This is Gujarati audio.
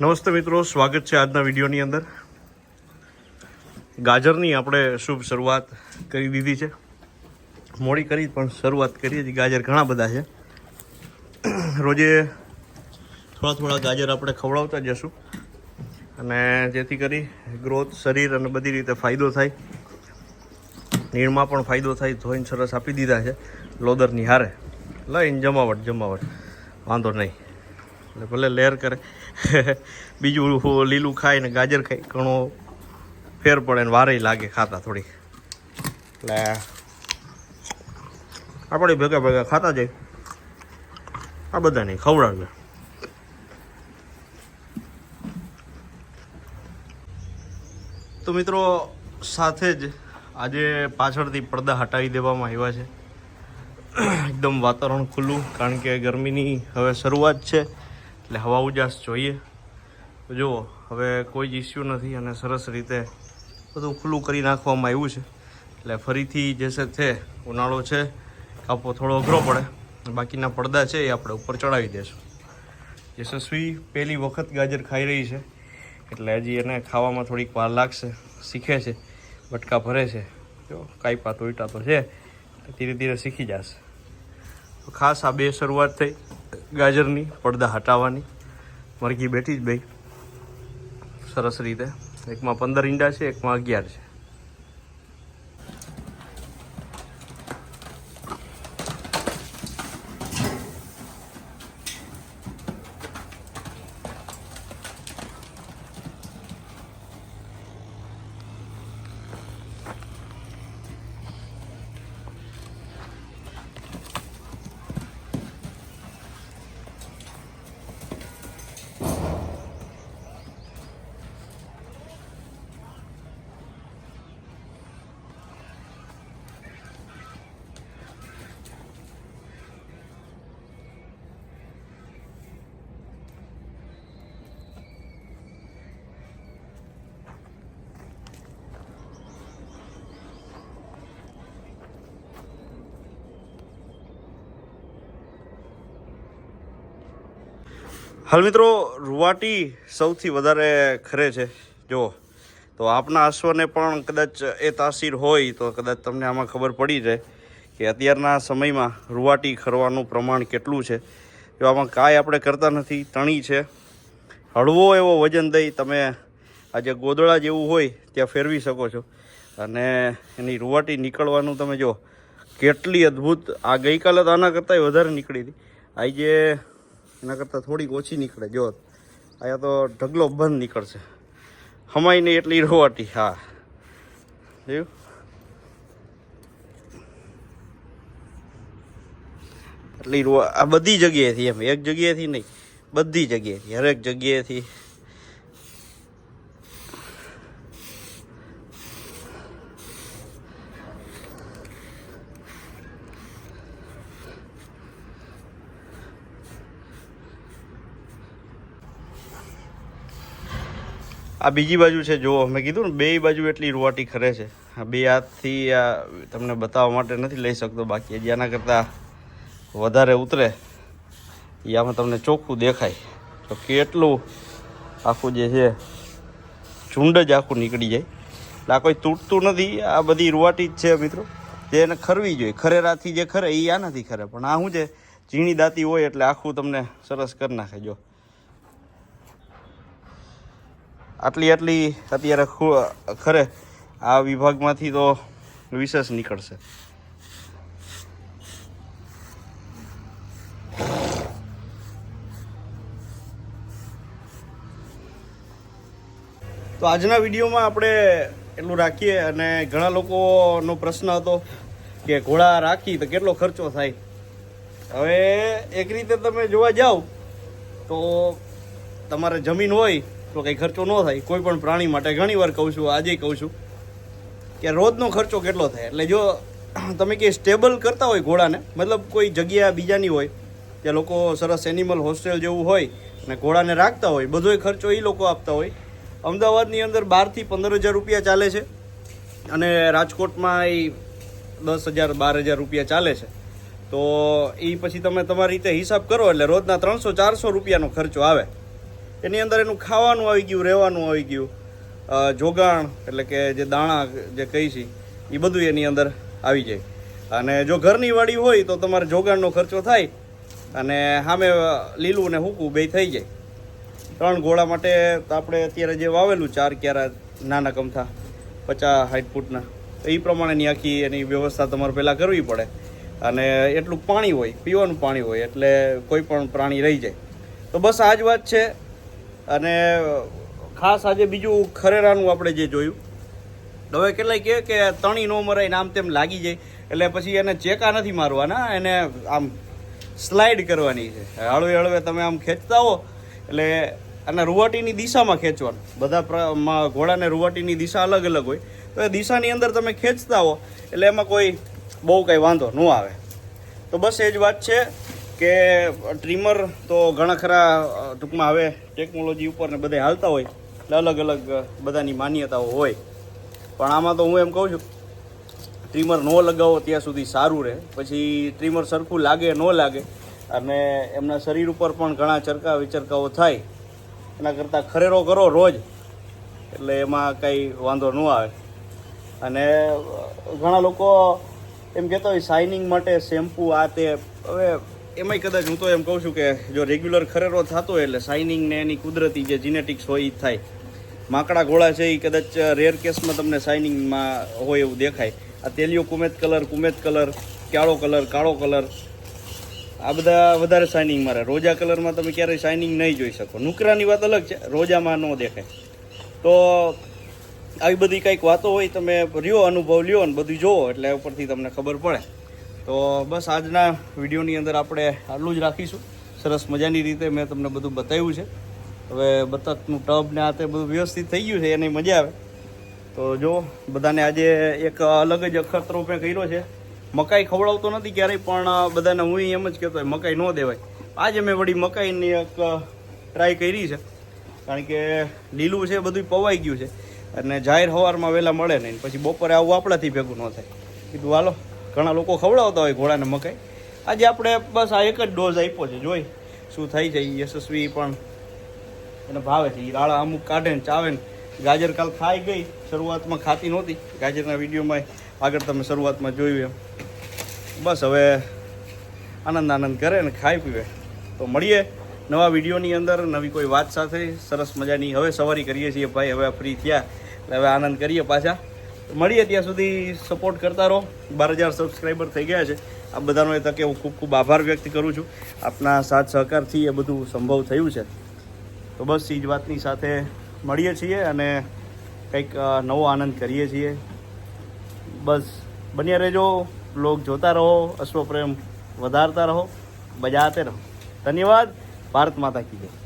નમસ્તે મિત્રો, સ્વાગત છે આજના વિડીયોની અંદર. ગાજરની આપણે શુભ શરૂઆત કરી દીધી છે. મોડી કરી, પણ શરૂઆત કરીએ છીએ. ગાજર ઘણા બધા છે. રોજે થોડા થોડા ગાજર આપણે ખવડાવતા જશું. અને જેથી કરી ગ્રોથ, શરીર અને બધી રીતે ફાયદો થાય. નીરમાં પણ ફાયદો થાય. ધોઈને સરસ આપી દીધા છે. લોદરની હારે. લઈને જમાવટ જમાવટ. વાંધો નહીં. એટલે ભલે લેર કરે. બીજું લીલું ખાય ને ગાજર ખાય ઘણો ફેર પડે ને વારે લાગે ખાતા થોડી. એટલે આપણે ભેગા ભેગા ખાતા જાય આ બધા નહીં ખવડાવે તો મિત્રો, સાથે જ આજે પાછળથી પડદા હટાવી દેવામાં આવ્યા છે. એકદમ વાતાવરણ ખુલ્લું, કારણ કે ગરમીની હવે શરૂઆત છે. એટલે હવા ઉજાસ જોઈએ. જુઓ, હવે કોઈ જ ઇસ્યુ નથી અને સરસ રીતે બધું ખુલ્લું કરી નાખવામાં આવ્યું છે. એટલે ફરીથી જે છે ઉનાળો છે, કાપો થોડો અઘરો પડે. બાકીના પડદા છે એ આપણે ઉપર ચડાવી દઈશું યશસ્વી પહેલી વખત ગાજર ખાઈ રહી છે. એટલે હજી એને ખાવામાં થોડીક વાર લાગશે, શીખે છે, બટકા ભરે છે. જો કાંઈ તોઈટા તો છે ધીરે ધીરે શીખી જશે. ખાસ આ બે શરૂઆત થઈ. ગાજરની પડદા હટાવવાની. મરઘી બેઠી જ ભાઈ સરસ રીતે. એકમાં પંદર ઈંડા છે, એકમાં અગિયાર છે. હાલ મિત્રો, રૂવાટી સૌથી વધારે ખરે છે. જુઓ, તો આપના અશ્વને પણ કદાચ એ તાસીર હોય તો કદાચ તમને આમાં ખબર પડી જાય કે અત્યારના સમયમાં રૂવાટી ખરવાનું પ્રમાણ કેટલું છે. જો આમાં કાંઈ આપણે કરતા નથી, તણી છે. હળવો એવો વજન દઈ તમે આજે ગોદળા જેવું હોય ત્યાં ફેરવી શકો છો. અને એની રૂવાટી નીકળવાનું તમે જો કેટલી અદ્ભુત. આ ગઈકાલે તો આના કરતાંય વધારે નીકળી હતી. આજે એના કરતાં થોડીક ઓછી નીકળે. જો, અહીંયા તો ઢગલો બંધ નીકળશે. હમાય નહીં એટલી રોવાટી. હા. જોયું એટલી રોવા આ બધી જગ્યાએથી એમ, એક જગ્યાએથી નહીં, બધી જગ્યાએથી, હરેક જગ્યાએથી આ બીજી બાજુ છે જુઓ મેં કીધું ને, બે બાજુ એટલી રૂવાટી ખરે છે. આ બે હાથથી આ તમને બતાવવા માટે નથી લઈ શકતો, બાકી જેના કરતાં વધારે ઉતરે. એ આમાં તમને ચોખ્ખું દેખાય. તો કેટલું આખું જે છે, ઝુંડ જ આખું નીકળી જાય. એટલે આ કોઈ તૂટતું નથી, આ બધી રૂવાટી જ છે મિત્રો. જે એને ખરવી જોઈએ. ખરેરાથી જે ખરે એ આ નથી ખરે. પણ આ શું છે, ઝીણી દાંતી હોય એટલે આખું તમને સરસ કરી નાખે. જો આટલી આટલી અત્યારે ખરે આ વિભાગમાંથી તો વિશેષ નીકળશે. તો આજના વિડીયોમાં આપણે એટલું રાખીએ અને ઘણા લોકોનો પ્રશ્ન હતો કે ઘોડા રાખી તો કેટલો ખર્ચો થાય? હવે એક રીતે તમે જોવા જાઓ તો તમારે જમીન હોય તો કંઈ ખર્ચો ન થાય. કોઈ પણ પ્રાણી માટે ઘણીવાર કહું છું, આજે કહું છું કે રોજનો ખર્ચો કેટલો થાય? એટલે જો તમે કે સ્ટેબલ કરતા હોય ઘોડાને, મતલબ કોઈ જગ્યા બીજાની હોય, ત્યાં લોકો સરસ એનિમલ હોસ્ટેલ જેવું હોય અને ઘોડાને રાખતા હોય, બધોય ખર્ચો એ લોકો આપતા હોય. અમદાવાદની અંદર બારથી પંદર હજાર રૂપિયા ચાલે છે અને રાજકોટમાં એ દસ હજાર, બાર હજાર રૂપિયા ચાલે છે. તો એ પછી તમે તમારી રીતે હિસાબ કરો એટલે રોજના ત્રણસો ચારસો રૂપિયાનો ખર્ચો આવે. એની અંદર એનું ખાવાનું આવી ગયું, રહેવાનું આવી ગયું. જોગાણ, એટલે કે જે દાણા જે કહી છે એ બધું એની અંદર આવી જાય. અને જો ઘરની વાડી હોય તો તમારે જોગાણનો ખર્ચો થાય અને સામે લીલું ને હૂકું બે થઈ જાય. ત્રણ ઘોડા માટે આપણે અત્યારે જે વાવેલું ચાર ક્યારા નાના કમથા, પચાસ સાઠ ફૂટના, તો એ પ્રમાણેની આખી એની વ્યવસ્થા તમારે પહેલાં કરવી પડે. અને એટલું પાણી હોય, પીવાનું પાણી હોય, એટલે કોઈ પણ પ્રાણી રહી જાય. તો બસ આ જ વાત છે. અને ખાસ આજે બીજું ખરેરાનું આપણે જે જોયું, હવે કેટલાય કહે કે તણી ન મરાય આમ તેમ લાગી જાય, એટલે પછી એને ચેકા નથી મારવાના, એને આમ સ્લાઇડ કરવાની છે. હળવે હળવે તમે આમ ખેંચતા હો, એટલે અને રૂવાટીની દિશામાં ખેંચવાનું. બધા ઘોડાને રૂવાટીની દિશા અલગ અલગ હોય, તો એ દિશાની અંદર તમે ખેંચતા હો, એટલે એમાં કોઈ બહુ કંઈ વાંધો ન આવે. તો બસ એ જ વાત છે. કે ટ્રીમર તો ઘણા ખરા ટૂંકમાં હવે ટેકનોલોજી ઉપર ને બધે હાલતા હોય અલગ અલગ બધાની માન્યતાઓ હોય. પણ આમાં તો હું એમ કહું છું, ટ્રીમર ન લગાવો ત્યાં સુધી સારું રહે. પછી ટ્રીમર સરખું લાગે, ન લાગે, અને એમના શરીર ઉપર પણ ઘણા ચરકા વિચરકાઓ થાય. એના કરતાં ખરેરો કરો રોજ, એટલે એમાં કંઈ વાંધો ન આવે. અને ઘણા લોકો એમ કહેતા હોય શાઇનિંગ માટે શેમ્પૂ આ તે. હવે એમાંય કદાચ હું તો એમ કહું છું કે જો રેગ્યુલર ખરેરો થતો હોય એટલે શાઇનિંગ ને એની કુદરતી જે જીનેટિક્સ હોય એ થાય. માકડા ઘોડા છે એ કદાચ રેર કેસમાં તમને શાઇનિંગમાં હોય એવું દેખાય. આ તેલિયો કુમેત કલર કુમેત કલર, કાળો કલર કાળો કલર, આ બધા વધારે શાઇનિંગ મારે રોજા કલરમાં તમે ક્યારેય શાઇનિંગ નહીં જોઈ શકો. નુકરાની વાત અલગ છે, રોજામાં ન દેખાય. તો આવી બધી કંઈક વાતો હોય, તમે રહ્યો, અનુભવ લ્યો ને બધું જોવો, એટલે ઉપરથી તમને ખબર પડે. તો બસ આજના વિડીયોની અંદર આપણે આટલું જ રાખીશું. સરસ મજાની રીતે મેં તમને બધું બતાવ્યું છે. હવે બતકનું ટબ ને આ તે બધું વ્યવસ્થિત થઈ ગયું છે, એની મજા આવે. તો જો, બધાને આજે એક અલગ જ અખત મેં કર્યો છે. મકાઈ ખવડાવતો નથી ક્યારેય, પણ બધાને હું એમ જ કહેતો હોય, મકાઈ ન દેવાય. આજે મેં વળી મકાઈની એક ટ્રાય કરી છે. કારણ કે લીલું છે બધું પવાઈ ગયું છે. અને જાહેર હવારમાં વહેલા મળે નહીં, પછી બપોરે આવું આપણાથી ભેગું ન થાય. કીધું, હાલો ઘણા લોકો ખવડાવતા હોય ઘોડાને મકાઈ. આજે આપણે બસ આ એક જ ડોઝ આપ્યો છે, જોઈ. શું થાય છે યશસ્વી પણ. એને ભાવે છે એ રાળા અમુક કાઢે ને ચાવે ને. ગાજર કાલ ખાઈ ગઈ, શરૂઆતમાં ખાતી નહોતી. ગાજરના વિડીયોમાં આગળ તમે શરૂઆતમાં જોયું એમ. બસ હવે આનંદ આનંદ કરે ને ખાઈ પીવે. તો મળીએ નવા વિડીયોની અંદર, નવી કોઈ વાત સાથે. સરસ મજાની હવે સવારી કરીએ છીએ ભાઈ, હવે ફ્રી થયા. એટલે હવે આનંદ કરીએ પાછા. મળીએ ત્યાં સુધી સપોર્ટ કરતા રહો. બાર હજાર સબસ્ક્રાઈબર થઈ ગયા છે. આ બધાનો એ તકે હું ખૂબ ખૂબ આભાર વ્યક્ત કરું છું. આપના સાથ સહકારથી એ બધું સંભવ થયું છે. તો બસ એ જ વાતની સાથે મળીએ છીએ અને કંઈક નવો આનંદ કરીએ છીએ. બસ, બન્યા રહેજો. લોક જોતા રહો, અશ્વપ્રેમ વધારતા રહો, બજાતે રહો. ધન્યવાદ. ભારત માતા કી જય.